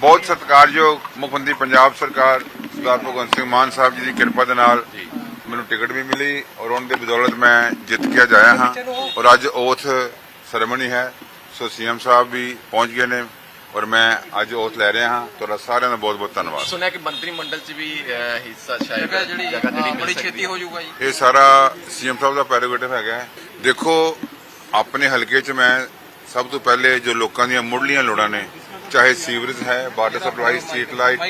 ਬਹੁਤ ਸਤਿਕਾਰਯੋਗ ਮੁੱਖ ਮੰਤਰੀ ਪੰਜਾਬ ਸਰਕਾਰ ਸਰਦਾਰ ਭਗਵੰਤ ਸਿੰਘ ਮਾਨ ਸਾਹਿਬ ਜੀ ਦੀ ਕਿਰਪਾ ਦੇ ਨਾਲ ਮੈਨੂੰ ਟਿਕਟ ਵੀ ਮਿਲੀ ਔਰ ਉਹਨਾਂ ਦੀ ਬਦੌਲਤ ਮੈਂ ਜਿੱਤ ਕੇ ਅੱਜ ਆਇਆ ਹਾਂ। ਔਰ ਅੱਜ ਓਥ ਸੈਰੇਮਨੀ ਹੈ। ਸੋ ਸੀਐਮ ਸਾਹਿਬ ਵੀ ਪਹੁੰਚ ਗਏ ਨੇ ਔਰ ਮੈਂ ਅੱਜ ਓਥ ਲੈ ਰਿਹਾ ਹਾਂ। ਤੁਹਾਡਾ ਸਾਰਿਆਂ ਦਾ ਬਹੁਤ ਬਹੁਤ ਧੰਨਵਾਦ। ਸੁਣਿਆ ਕਿ ਮੰਤਰੀ ਮੰਡਲ ਚ ਵੀ ਹਿੱਸਾ ਸ਼ਾਇਦ ਜਗ੍ਹਾ ਜਿਹੜੀ ਬੜੀ ਛੇਤੀ ਹੋ। ਜਾਊਗਾ ਜੀ। ਇਹ ਸਾਰਾ ਸੀਐਮ ਸਾਹਿਬ ਦਾ ਪੈਰੋਗੇਟਿਵ ਹੈਗਾ। ਦੇਖੋ ਆਪਣੇ ਹਲਕੇ 'ਚ ਮੈਂ ਸਭ ਤੋਂ ਪਹਿਲੇ ਜੋ ਲੋਕਾਂ ਦੀਆਂ ਮੁੱਢਲੀਆਂ ਲੋੜਾਂ ਨੇ, ਚਾਹੇ ਸੀਵਰੇਜ ਹੈ ਵਾਟਰ ਸਪਲਾਈ ਸਟਰੀਟ ਲਾਈਟ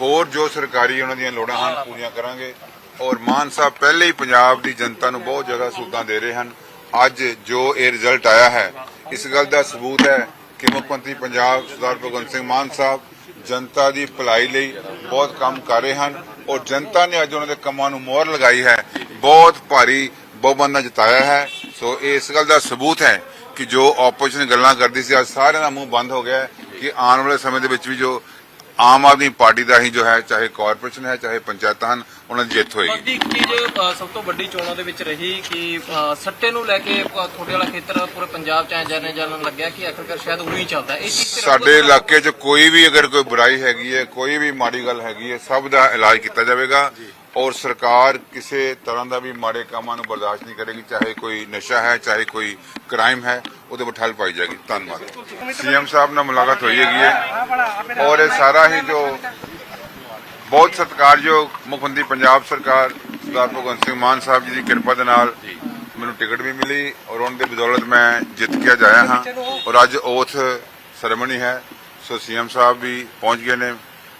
ਹੋਰ ਜੋ ਸਰਕਾਰੀ ਉਹਨਾਂ ਦੀਆਂ ਲੋੜਾਂ ਹਨ, ਪੂਰੀਆਂ ਕਰਾਂਗੇ। ਔਰ ਮਾਨ ਸਾਹਿਬ, ਪਹਿਲੇ ਹੀ ਪੰਜਾਬ ਦੀ ਜਨਤਾ ਨੂੰ ਬਹੁਤ ਜ਼ਿਆਦਾ ਸਹੂਲਤਾਂ ਦੇ ਰਹੇ ਹਨ। ਅੱਜ ਜੋ ਇਹ ਰਿਜ਼ਲਟ ਆਇਆ ਹੈ, ਇਸ ਗੱਲ ਦਾ ਸਬੂਤ ਹੈ ਕਿ ਮੁੱਖ ਮੰਤਰੀ ਪੰਜਾਬ ਸਰਦਾਰ ਭਗਵੰਤ ਸਿੰਘ ਮਾਨ ਸਾਹਿਬ ਜਨਤਾ ਦੀ ਭਲਾਈ ਲਈ ਬਹੁਤ ਕੰਮ ਕਰ ਰਹੇ ਹਨ ਔਰ ਜਨਤਾ ਨੇ ਅੱਜ ਉਹਨਾਂ ਦੇ ਕੰਮਾਂ ਨੂੰ ਮੋਹਰ ਲਗਾਈ ਹੈ। ਬਹੁਤ ਭਾਰੀ ਬਹੁਮਤ ਨਾਲ ਜਿਤਾਇਆ ਹੈ। ਸੋ ਇਸ ਗੱਲ ਦਾ ਸਬੂਤ ਹੈ ਕਿ ਜੋ ਆਪੋਜੀਸ਼ਨ ਗੱਲਾਂ ਕਰਦੀ ਸੀ ਅੱਜ ਸਾਰਿਆਂ ਦਾ ਮੂੰਹ ਬੰਦ ਹੋ ਗਿਆ ਕਿ ਆਉਣ ਵਾਲੇ ਸਮੇਂ ਦੇ ਵਿੱਚ ਵੀ ਜੋ ਆਮ ਆਦਮੀ ਪਾਰਟੀ ਦਾ ਹੀ ਜੋ ਹੈ ਚਾਹੇ ਕਾਰਪੋਰੇਸ਼ਨ ਹੈ ਚਾਹੇ ਪੰਚਾਇਤਾਂ ਹਨ ਉਹਨਾਂ ਦੀ ਜਿੱਤ ਹੋਏਗੀ ਇੱਕ ਚੀਜ਼ ਸਭ ਤੋਂ ਵੱਡੀ ਚੋਣਾਂ ਦੇ ਵਿੱਚ ਰਹੀ ਕਿ ਸੱਟੇ ਨੂੰ ਲੈ ਕੇ ਤੁਹਾਡੇ ਵਾਲਾ ਖੇਤਰ ਪੂਰੇ ਪੰਜਾਬ ਚ ਜਾਣੇ ਜਾਣਨ ਲੱਗਿਆ ਕਿ ਆਖਰਕਾਰ ਸ਼ਾਇਦ ਉਵੇਂ ਹੀ ਚੱਲਦਾ। ਇਹ ਚੀਜ਼ ਸਾਡੇ ਇਲਾਕੇ 'ਚ ਕੋਈ ਵੀ ਅਗਰ ਕੋਈ ਬੁਰਾਈ ਹੈਗੀ ਹੈ ਕੋਈ ਵੀ ਮਾੜੀ ਗੱਲ ਹੈਗੀ ਹੈ ਸਭ ਦਾ ਇਲਾਜ ਕੀਤਾ ਜਾਵੇਗਾ ਔਰ ਸਰਕਾਰ ਕਿਸੇ ਤਰ੍ਹਾਂ ਦਾ ਵੀ ਮਾੜੇ ਕੰਮਾਂ ਨੂੰ ਬਰਦਾਸ਼ਤ ਨਹੀਂ ਕਰੇਗੀ ਚਾਹੇ ਕੋਈ ਨਸ਼ਾ ਹੈ ਚਾਹੇ ਕੋਈ ਕ੍ਰਾਈਮ ਹੈ ਉਹਦੇ ਉੱਪਰ ਠੱਲ ਪਾਈ ਜਾਏਗੀ। ਧੰਨਵਾਦ। ਸੀਐਮ ਸਾਹਿਬ ਨਾਲ ਮੁਲਾਕਾਤ ਹੋਈ ਹੈਗੀ ਹੈ। ਔਰ ਇਹ ਸਾਰਾ ਹੀ ਜੋ ਬਹੁਤ ਸਤਿਕਾਰਯੋਗ ਮੁੱਖ ਮੰਤਰੀ ਪੰਜਾਬ ਸਰਕਾਰ ਸਰਦਾਰ ਭਗਵੰਤ ਸਿੰਘ ਮਾਨ ਸਾਹਿਬ ਜੀ ਦੀ ਕਿਰਪਾ ਦੇ ਨਾਲ ਮੈਨੂੰ ਟਿਕਟ ਵੀ ਮਿਲੀ ਔਰ ਉਹਨਾਂ ਦੀ ਬਦੌਲਤ ਮੈਂ ਜਿੱਤ ਕੇ ਅੱਜ ਆਇਆ ਹਾਂ। ਔਰ ਅੱਜ ਓਥ ਸੈਰੇਮਨੀ ਹੈ। ਸੋ ਸੀਐਮ ਸਾਹਿਬ ਵੀ ਪਹੁੰਚ ਗਏ ਨੇ।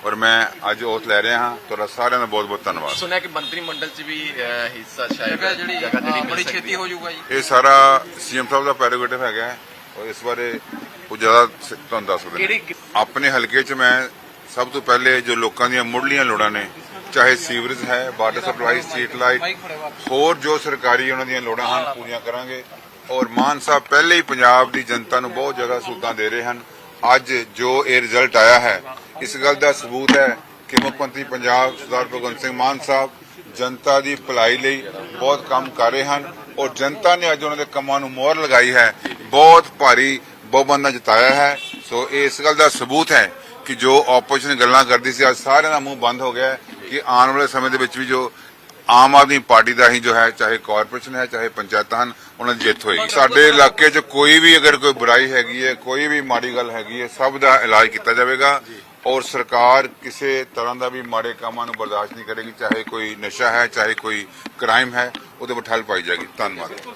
ਔਰ ਮੈਂ ਅੱਜ ਓਥ ਲੈ ਰਿਹਾ ਹਾਂ। ਤੁਹਾਡਾ ਸਾਰਿਆਂ ਦਾ ਬਹੁਤ ਬਹੁਤ ਧੰਨਵਾਦ। ਸੁਣਿਆ ਕਿ ਮੰਤਰੀ ਮੰਡਲ ਚ ਵੀ ਅਹ, ਹਿੱਸਾ ਸ਼ਾਇਦ ਜਗ੍ਹਾ ਜਿਹੜੀ ਜਗ੍ਹਾ ਜਿਹੜੀ ਮਿਲ ਬੜੀ ਸਕਦੀ ਛੇਤੀ ਹੋ। ਜਾਊਗਾ ਜੀ। ਇਹ ਸਾਰਾ ਸੀਐਮ ਸਾਹਿਬ ਦਾ ਪੈਰੋਗੇਟਿਵ ਹੈਗਾ ਹੈ ਔਰ ਇਸ ਬਾਰੇ ਉਹ ਜ਼ਿਆਦਾ ਸ- ਤੁਹਾਨੂੰ ਦੱਸ ਸਕਦੇ ਨੇ। ਕਿਹੜੀ ਆਪਣੇ ਹਲਕੇ 'ਚ ਮੈਂ ਸਭ ਤੋਂ ਪਹਿਲੇ ਜੋ ਲੋਕਾਂ ਦੀਆਂ ਮੁੱਢਲੀਆਂ ਲੋੜਾਂ ਨੇ ਚਾਹੇ ਸੀਵਰੇਜ ਹੈ ਵਾਟਰ ਸਪਲਾਈ ਸਟਰੀਟ ਲਾਈਟ ਹੋਰ ਜੋ ਸਰਕਾਰੀ ਉਹਨਾਂ ਦੀਆਂ ਲੋੜਾਂ ਹਨ ਪੂਰੀਆਂ ਕਰਾਂਗੇ। ਔਰ ਮਾਨ ਸਾਹਿਬ ਪਹਿਲੇ ਹੀ ਪੰਜਾਬ ਦੀ ਜਨਤਾ ਨੂੰ ਬਹੁਤ ਜ਼ਿਆਦਾ ਸਹੂਲਤਾਂ ਦੇ ਰਹੇ ਹਨ। ਅੱਜ ਜੋ ਇਹ ਰਿਜ਼ਲਟ ਆਇਆ ਹੈ ਇਸ ਗੱਲ ਦਾ ਸਬੂਤ ਹੈ ਕਿ ਮੁੱਖ ਮੰਤਰੀ ਪੰਜਾਬ ਸਰਦਾਰ ਭਗਵੰਤ ਸਿੰਘ ਮਾਨ ਸਾਹਿਬ ਜਨਤਾ ਦੀ ਭਲਾਈ ਲਈ ਬਹੁਤ ਕੰਮ ਕਰ ਰਹੇ ਹਨ ਔਰ ਜਨਤਾ ਨੇ ਅੱਜ ਉਹਨਾਂ ਦੇ ਕੰਮਾਂ ਨੂੰ ਮੋਹਰ ਲਗਾਈ ਹੈ, ਬਹੁਤ ਭਾਰੀ ਬਹੁਮਤ ਨਾਲ ਜਿਤਾਇਆ ਹੈ। ਸੋ ਇਹ ਇਸ ਗੱਲ ਦਾ ਸਬੂਤ ਹੈ ਕਿ ਜੋ ਆਪੋਜੀਸ਼ਨ ਗੱਲਾਂ ਕਰਦੀ ਸੀ, ਅੱਜ ਸਾਰਿਆਂ ਦਾ ਮੂੰਹ ਬੰਦ ਹੋ ਗਿਆ ਕਿ ਆਉਣ ਵਾਲੇ ਸਮੇਂ ਦੇ ਵਿੱਚ ਵੀ ਜੋ ਆਮ ਆਦਮੀ ਪਾਰਟੀ ਦਾ ਹੀ ਜੋ ਹੈ, ਚਾਹੇ ਕਾਰਪੋਰੇਸ਼ਨ ਹੈ, ਚਾਹੇ ਪੰਚਾਇਤਾਂ ਹਨ, ਉਹਨਾਂ ਦੀ ਜਿੱਤ ਹੋਏਗੀ ਸਾਡੇ ਇਲਾਕੇ 'ਚ ਕੋਈ ਵੀ ਅਗਰ ਕੋਈ ਬੁਰਾਈ ਹੈਗੀ ਹੈ, ਕੋਈ ਵੀ ਮਾੜੀ ਗੱਲ ਹੈਗੀ ਹੈ, ਸਭ ਦਾ ਇਲਾਜ ਕੀਤਾ ਜਾਵੇਗਾ ਔਰ ਸਰਕਾਰ ਕਿਸੇ ਤਰ੍ਹਾਂ ਦਾ ਵੀ ਮਾੜੇ ਕੰਮਾਂ ਨੂੰ ਬਰਦਾਸ਼ਤ ਨਹੀਂ ਕਰੇਗੀ, ਚਾਹੇ ਕੋਈ ਨਸ਼ਾ ਹੈ, ਚਾਹੇ ਕੋਈ ਕ੍ਰਾਈਮ ਹੈ, ਉਹਦੇ ਉੱਪਰ ਠੱਲ ਪਾਈ ਜਾਏਗੀ। ਧੰਨਵਾਦ।